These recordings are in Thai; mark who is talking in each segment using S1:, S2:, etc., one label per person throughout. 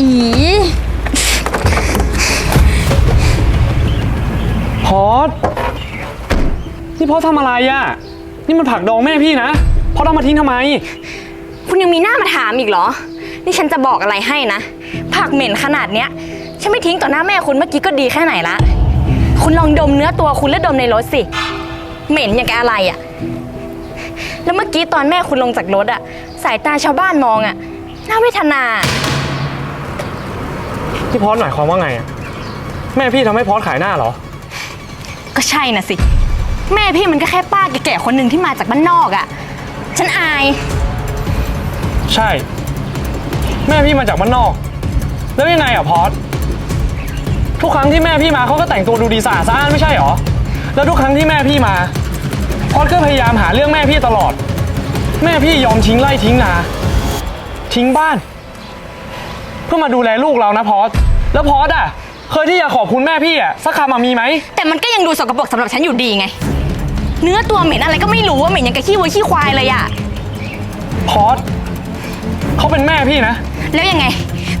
S1: อีพอสนี่พอสทำอะไรอะนี่มันผักดองแม่พี่นะพอสเอามาทิ้งทำไม
S2: คุณยังมีหน้ามาถามอีกเหรอ นี่ฉันจะบอกอะไรให้นะ ผักเหม็นขนาดเนี้ย ฉันไม่ทิ้งต่อหน้าแม่คุณเมื่อกี้ก็ดีแค่ไหนละ คุณลองดมเนื้อตัวคุณแล้วดมในรถสิ เหม็นอย่างกอะไรอะแล้วเมื่อกี้ตอนแม่คุณลงจากรถอะสายตาชาวบ้านมองอะน่าเวทนา
S1: พี่พอสหมายความว่าไงอะแม่พี่ทำให้พอสขายหน้าเหรอ
S2: ก็ใช่น่ะสิ แม่พี่มันก็แค่ป้าแก่ๆคนหนึ่งที่มาจากบ้านนอกอะฉันอาย
S1: ใช่ แม่พี่มาจากบ้านนอก แล้วยังไงอะพอสทุกครั้งที่แม่พี่มาเขาก็แต่งตัวดูดีสะอาดสะอ้านไม่ใช่เหรอ แล้วทุกครั้งที่แม่พี่มาพอสก็พยายามหาเรื่องแม่พี่ตลอด แม่พี่ยอมทิ้งไร่ทิ้งนา ทิ้งบ้านเพื่อมาดูแลลูกเรานะพอสแล้วพอสอะเคยที่จะขอบคุณแม่พี่อะสักคำอะมีไหม
S2: แต่มันก็ยังดูสกปรกสำหรับฉันอยู่ดีไง เนื้อตัวเหม็นอะไรก็ไม่รู้ว่าเหม็นอย่างกับขี้วัวขี้ควายเลยอะ
S1: พอสเขาเป็นแม่พี่นะ
S2: แล้วยังไง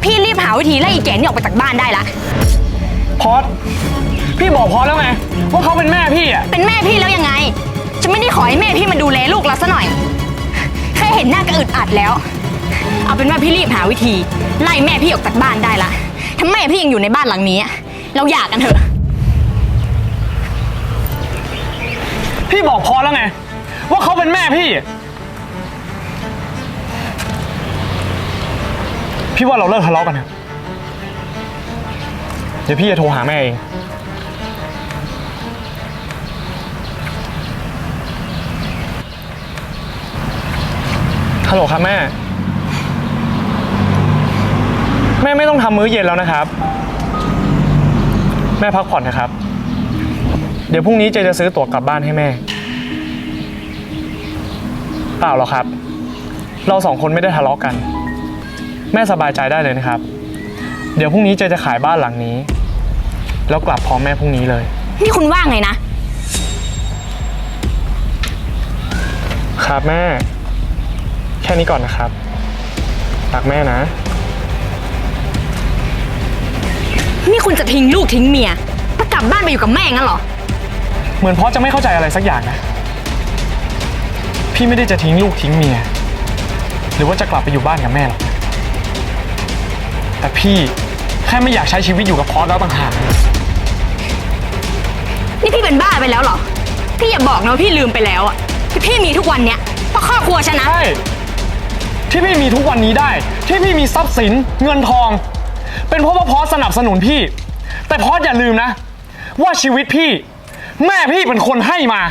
S2: พี่รีบหาวิธีไล่อีแก่นี่ออกไปจากบ้านได้ละ
S1: พอสพี่บอกพอสแล้วไงว่าเขาเป็นแม่พี่อะ
S2: เป็นแม่พี่แล้วยังไง จะไม่ได้ขอให้แม่พี่มาดูแลลูกเราซะหน่อย แค่เห็นหน้าก็อึดอัดแล้ว เอาเป็นว่าพี่รีบหาวิธี ไล่แม่พี่ออกจากบ้านได้ละถ้าแม่พี่ยังอยู่ในบ้านหลังนี้อะเราหย่ากันเถอะ
S1: พี่บอกพอแล้วไง ว่าเขาเป็นแม่พี่ พี่ว่าเราเลิกทะเลาะกันเถอะเดี๋ยวพี่จะโทรหาแม่เองฮัลโหลครับแม่ แม่ไม่ต้องทำมื้อเย็นแล้วนะครับ แม่พักผ่อนนะครับ เดี๋ยวพรุ่งนี้เจจะซื้อตั๋วกลับบ้านให้แม่ เปล่าหรอกครับ เราสองคนไม่ได้ทะเลาะกัน แม่สบายใจได้เลยนะครับ เดี๋ยวพรุ่งนี้เจจะขายบ้านหลังนี้ แล้วกลับพร้อมแม่พรุ่งนี้เลย
S2: นี่คุณว่าไงนะ
S1: ครับแม่ แค่นี้ก่อนนะครับรักแม่นะ
S2: นี่คุณจะทิ้งลูกทิ้งเมียแล้วกลับบ้านไปอยู่กับแม่งั้นเหรอ
S1: เหมือนพ่อจะไม่เข้าใจอะไรสักอย่างนะ พี่ไม่ได้จะทิ้งลูกทิ้งเมีย หรือว่าจะกลับไปอยู่บ้านกับแม่หรอก แต่พี่แค่ไม่อยากใช้ชีวิตอยู่กับพอสแล้วต่างหาก
S2: นี่พี่เป็นบ้าไปแล้วเหรอ พี่อย่าบอกนะว่าพี่ลืมไปแล้วอะที่พี่มีทุกวันเนี้ยเพราะครอบครัวฉันนะ
S1: ใช่ ที่พี่มีทุกวันนี้ได้ ที่พี่มีทรัพย์สินเงินทอง เป็นเพราะว่าพอสสนับสนุนพี่ แต่พอสอย่าลืมนะ ว่าชีวิตพี่ แม่พี่เป็นคนให้มา